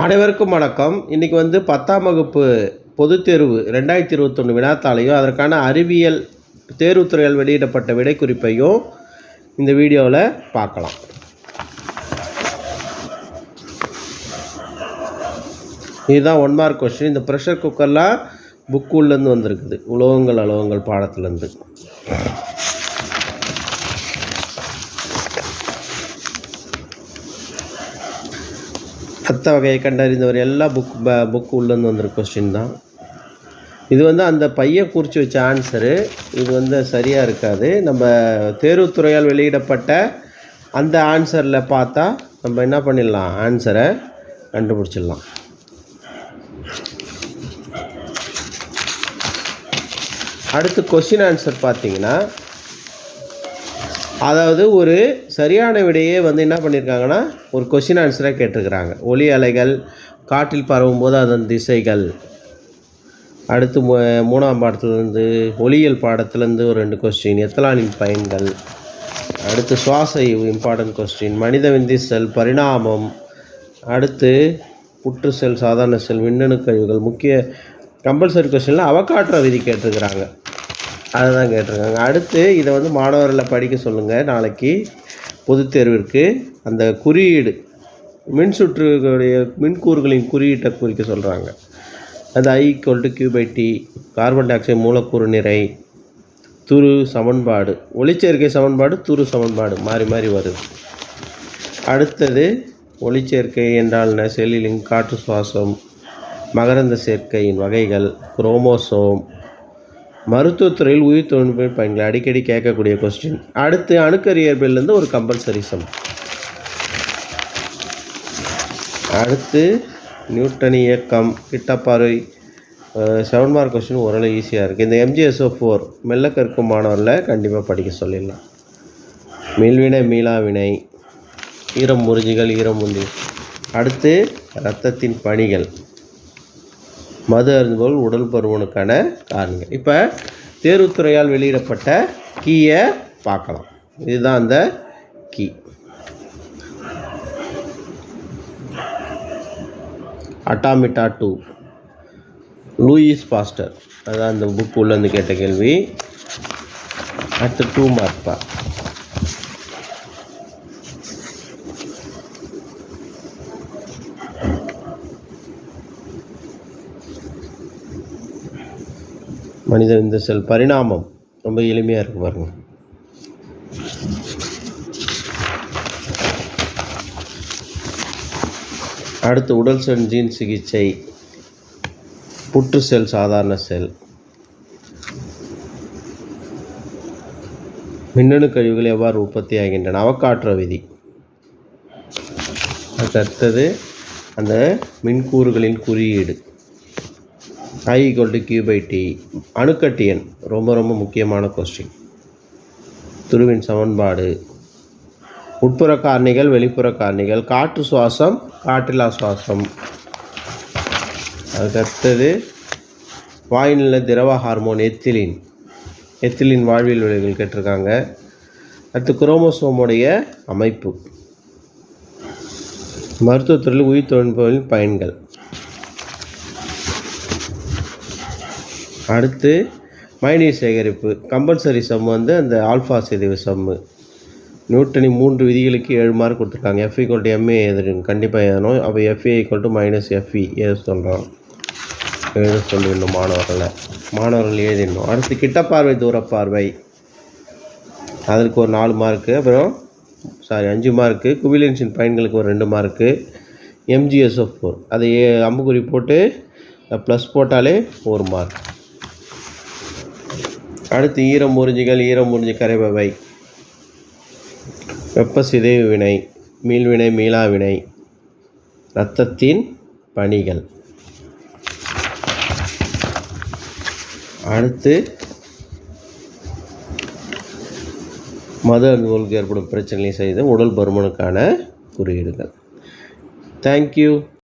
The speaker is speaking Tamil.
அனைவருக்கும் வணக்கம். இன்றைக்கி வந்து பத்தாம் வகுப்பு பொதுத் தேர்வு ரெண்டாயிரத்தி இருபத்தொன்று வினாத்தாளையும் அதற்கான அறிவியல் தேர்வுத்துறையால் வெளியிடப்பட்ட விடை குறிப்பையும் இந்த வீடியோவில் பார்க்கலாம். இதுதான் ஒன் மார்க் கொஸ்டின் இந்த ப்ரெஷர் குக்கர்லாம் புக்குள்ளேருந்து வந்திருக்குது. உலோகங்கள் அலோகங்கள் பாடத்துலேருந்து ரத்த வகையை கண்டறிந்தவர் எல்லா புக் புக் உள்ளேருந்து வந்திருக்க கொஸ்டின் தான். இது வந்து அந்த பையன் குறித்து வச்ச ஆன்சரு இது வந்து சரியாக இருக்காது. நம்ம தேர்வுத்துறையால் வெளியிடப்பட்ட அந்த ஆன்சரில் பார்த்தா நம்ம என்ன பண்ணிடலாம்? ஆன்சரை கண்டுபிடிச்சிடலாம். அடுத்து கொஸ்டின் ஆன்சர் பார்த்தீங்கன்னா அதாவது ஒரு சரியான விடையே வந்து என்ன பண்ணியிருக்காங்கன்னா ஒரு கொஷின் ஆன்சராக கேட்டிருக்கிறாங்க. ஒளி அலைகள் காற்றில் பரவும் போது அதன் திசைகள். அடுத்து மூணாம் பாடத்துலேருந்து ஒளியியல் பாடத்துலேருந்து ஒரு ரெண்டு கொஸ்டின் எத்தலானின் பயன்கள்? அடுத்து சுவாச இம்பார்ட்டன்ட் கொஸ்டின் மனித விந்தி செல் பரிணாமம். அடுத்து புற்று செல் சாதாரண செல் மின்னணு கழிவுகள். முக்கிய கம்பல்சரி கொஸ்டினில் அவகாற்ற விதி கேட்டிருக்கிறாங்க. அதை தான் கேட்டிருக்காங்க. அடுத்து இதை வந்து மாணவர்களை படிக்க சொல்லுங்கள் நாளைக்கு பொதுத் தேர்விற்கு அந்த குறியீடு மின் சுற்றுகளுடைய மின்கூறுகளின் குறியீட்டை குறிக்க சொல்கிறாங்க அது I equal to Q by t carbon dioxide மூலக்கூறு நிறை துரு சமன்பாடு ஒளிச்சேர்க்கை சமன்பாடு துரு சமன்பாடு மாறி மாறி வருது அடுத்தது ஒளிச்சேர்க்கை என்றால் செல்லிலிங் காற்று சுவாசம் மகரந்த சேர்க்கையின் வகைகள் குரோமோசோம் மருத்துவத்துறையில் உயிர் தொழில்நுட்ப பயன்களை அடிக்கடி கேட்கக்கூடிய கொஸ்டின் அடுத்து அணுக்கரியர்பிலேருந்து ஒரு கம்பல்சரி சம் அடுத்து நியூட்டன் இயக்கம் கிட்டப்பாறை செவன் மார்க் கொஸ்டின் ஓரளவு ஈஸியாக இருக்குது இந்த எம்ஜிஎஸ்ஓ ஃபோர் மெல்ல கற்கும் மாணவரில் கண்டிப்பாக படிக்க சொல்லிடலாம். மில்வினை மீளாவினை ஈரம் முறிஞ்சிகள் ஈரம் முந்தி. அடுத்து இரத்தத்தின் பணிகள். மது அருந்துபோல் உடல் பருவனுக்கான காரணங்கள் இப்போ தேர்வுத்துறையால் வெளியிடப்பட்ட கீயை பார்க்கலாம். இதுதான் அந்த கீ. அட்டாமிட்டா டூ லூயிஸ் பாஸ்டர் அதான் அந்த புக் உள்ளேருந்து கேட்ட கேள்வி. அடுத்து டூ மார்க்பா மனித இந்த செல் பரிணாமம். ரொம்ப எளிமையாக இருக்கு பாருங்க. அடுத்து உடல் செல் ஜீன் சிகிச்சை. புற்று செல் சாதாரண செல். மின்னணு கழிவுகள் எவ்வாறு உற்பத்தி ஆகின்றன? அவக்காற்ற விதி. அடுத்தது அந்த மின்கூறுகளின் குறியீடு. I equal to Q by t அணுக்கட்டியன் ரொம்ப ரொம்ப முக்கியமான கொஸ்டின் துருவின் சமன்பாடு. உட்புற காரணிகள் வெளிப்புற காரணிகள் காற்று சுவாசம் காற்றிலா சுவாசம். அதுக்கு அடுத்தது வாயுநில திரவ ஹார்மோன் எத்திலின். எத்திலின் வாழ்வியல் விளைவுகள் கேட்டிருக்காங்க. அடுத்து குரோமோசோமுடைய அமைப்பு. மருத்துவத்துறையில் உயிர் தொழில்நுட்பங்களின் பயன்கள். அடுத்து மைனீர் சேகரிப்பு. கம்பல்சரி சம் வந்து அந்த ஆல்ஃபா சிதைவு சம்மு நியூட்டனி மூன்று விதிகளுக்கு ஏழு மார்க் கொடுத்துருக்காங்க. எஃப் ஈக்குவல் டு எம்ஏ எழுதுறீங்க கண்டிப்பாக எழுதணும் அப்போ F A e, equal to minus F E எழுத சொல்கிறோம் எழுத சொல்லிடணும் மாணவர்களை மாணவர்கள் எழுதிடணும். அடுத்து கிட்டப்பார்வை தூரப்பார்வை அதற்கு ஒரு நாலு மார்க்கு அப்புறம் சாரி அஞ்சு மார்க்கு குவிலியன்ஸின் பயன்களுக்கு ஒரு ரெண்டு மார்க்கு எம்ஜிஎஸ்எஃப் ஃபோர் அதை ஏ அம்புக்குறி போட்டு ப்ளஸ் போட்டாலே ஒரு மார்க் அடுத்து ஈரம் முறிஞ்சிகள் ஈரம் உறிஞ்சி கரைபவை. வெப்ப சிதைவு வினை மீள்வினை மீளாவினை இரத்தத்தின் பணிகள். அடுத்து மது அனுபவங்களுக்கு ஏற்படும் பிரச்சனைகளை செய்து உடல் பருமனுக்கான குறியீடுகள். தேங்க்யூ